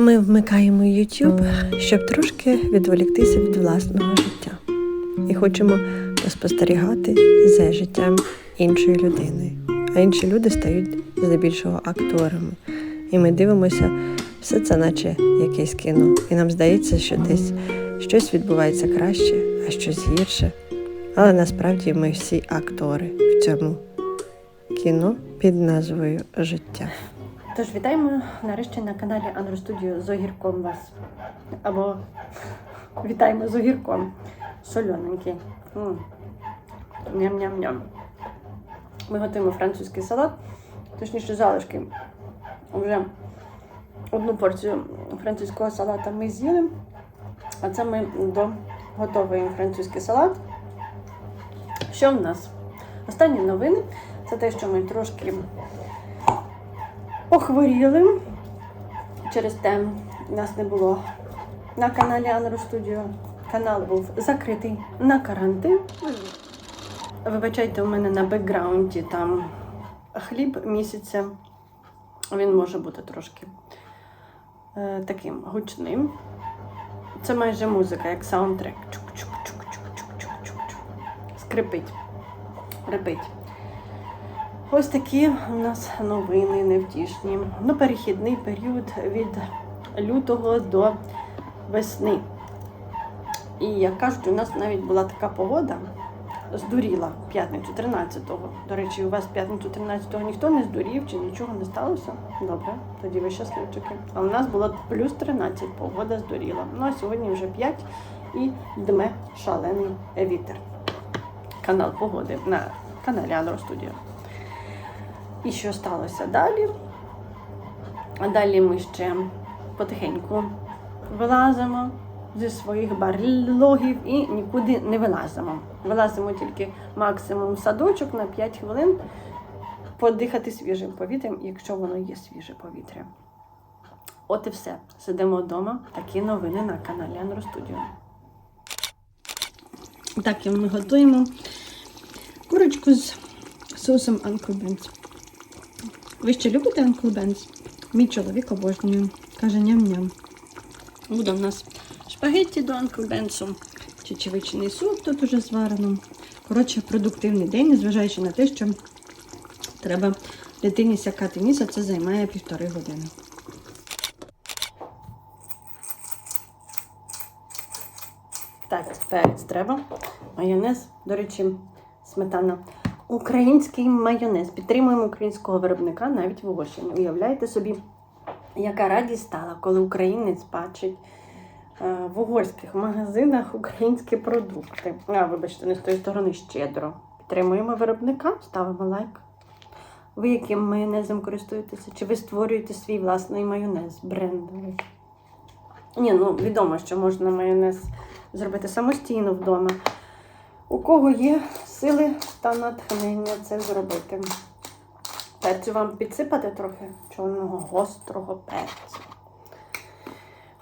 Ми вмикаємо YouTube, щоб трошки відволіктися від власного життя. І хочемо спостерігати за життям іншої людини. А інші люди стають здебільшого акторами. І ми дивимося все це, наче якесь кіно. І нам здається, що десь щось відбувається краще, а щось гірше. Але насправді ми всі актори в цьому кіно під назвою Життя. Тож вітаємо нарешті на каналі Анро Студіо з огірком вас. Або вітаємо з огірком. Солененький. Ням-ням-ням. Ми готуємо французький салат, точніше залишки. Вже одну порцію французького салата ми з'їли. А це ми доготовуємо французький салат. Що в нас? Останні новини це те, що ми трошки похворіли. Через те нас не було на каналі Анро Студіо. Канал був закритий на карантин. Вибачайте, у мене на бекграунді там хліб місяця. Він може бути трошки е, таким гучним. Це майже музика, як саундтрек. Чук-чук-чук-чук-чук-чук-чук. Скрипить, репить. Ось такі у нас новини невтішні. Ну, перехідний період від лютого до весни. І як кажуть, у нас навіть була така погода, здуріла п'ятницю 13-го. До речі, у вас п'ятницю 13-го ніхто не здурів чи нічого не сталося. Добре, тоді ви щасливчики. А у нас було плюс 13, погода здуріла. Ну а сьогодні вже 5 і дме шалений вітер. Канал погоди на каналі Анро Студіо. І що сталося далі? А далі ми ще потихеньку вилазимо зі своїх барлогів і нікуди не вилазимо. Вилазимо тільки максимум садочок на 5 хвилин подихати свіжим повітрям, якщо воно є свіже повітря. От і все. Сидимо вдома. Такі новини на каналі Анро Студіо. Так, і ми готуємо курочку з соусом Ben's. Ви ще любите Uncle Ben's? Мій чоловік обожнює. Каже ням-ням. Буде в нас шпагетті до Uncle Ben's, чечевичний суп тут уже зварено. Коротше, продуктивний день, незважаючи на те, що треба дитині сякати ніс, а це займає півтори години. Так, перець треба. Майонез, до речі, сметана. Український майонез. Підтримуємо українського виробника навіть в Угорщині. Уявляєте собі, яка радість стала, коли українець бачить е, в угорських магазинах українські продукти. А, вибачте, не з тої сторони щедро. Підтримуємо виробника, ставимо лайк. Ви яким майонезом користуєтеся? Чи ви створюєте свій власний майонез брендовий? Ні, ну відомо, що можна майонез зробити самостійно вдома. У кого є сили та натхнення це зробити? Перцю вам підсипати трохи чорного гострого перцю.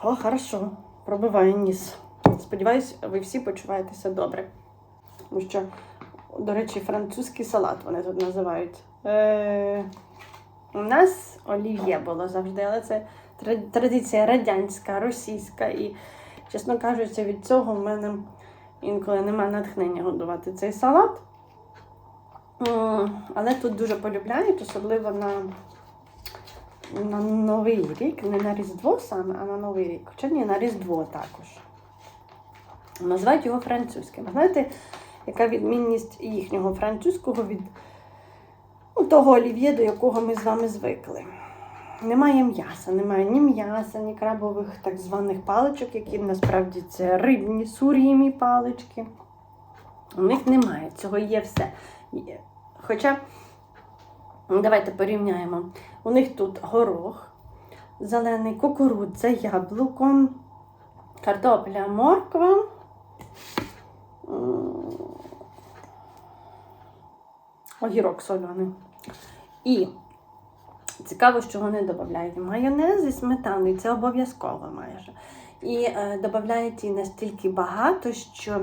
О, хорошо, пробиває ніс. Сподіваюсь, ви всі почуваєтеся добре. Тому що, до речі, французький салат вони тут називають. Е, У нас олів'є було завжди, але це традиція радянська, російська. І, чесно кажучи, від цього в мене інколи немає натхнення готувати цей салат. Але тут дуже полюбляють, особливо на, на Новий рік, не на Різдво саме, а на Новий рік. Хоча ні, на Різдво також. Називають його французьким. Знаєте, яка відмінність їхнього французького від ну, того олів'є, до якого ми з вами звикли? Немає м'яса, немає ні м'яса, ні крабових так званих паличок, які насправді це рибні, сурімі палички. У них немає, цього є все. Хоча, давайте порівняємо. У них тут горох, зелений кукурудза, яблуко, картопля, морква. Огірок соляний. І Цікаво, що вони додають майонез і сметану, і це обов'язково майже. І е, додають її настільки багато, що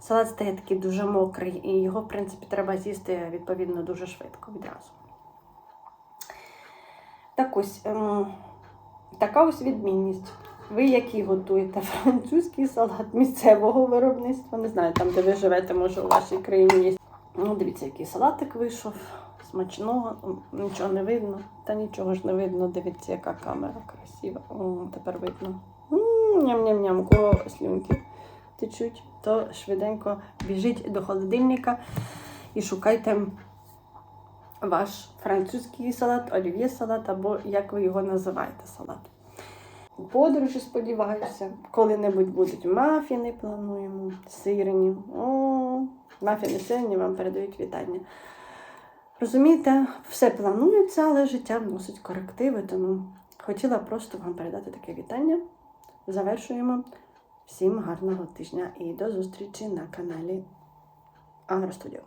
салат стає такий дуже мокрий, і його, в принципі, треба з'їсти відповідно дуже швидко відразу. Так ось, ем, така ось відмінність. Ви які готуєте французький салат місцевого виробництва? Не знаю, там, де ви живете, може у вашій країні є. Ну, дивіться, який салатик вийшов. Смачного, нічого не видно. Та нічого ж не видно. Дивіться, яка камера красива. О, тепер видно. Ням-ням-ням, кого слюнки течуть, то швиденько біжіть до холодильника і шукайте ваш французький салат, олів'є салат, або як ви його називаєте салат. Подорожі, сподіваюся, коли-небудь будуть мафіни, плануємо, сирені. О, мафіни сирені вам передають вітання. Розумієте, все планується, але життя вносить корективи, тому хотіла просто вам передати таке вітання. Завершуємо. Всім гарного тижня і до зустрічі на каналі Агростудіо.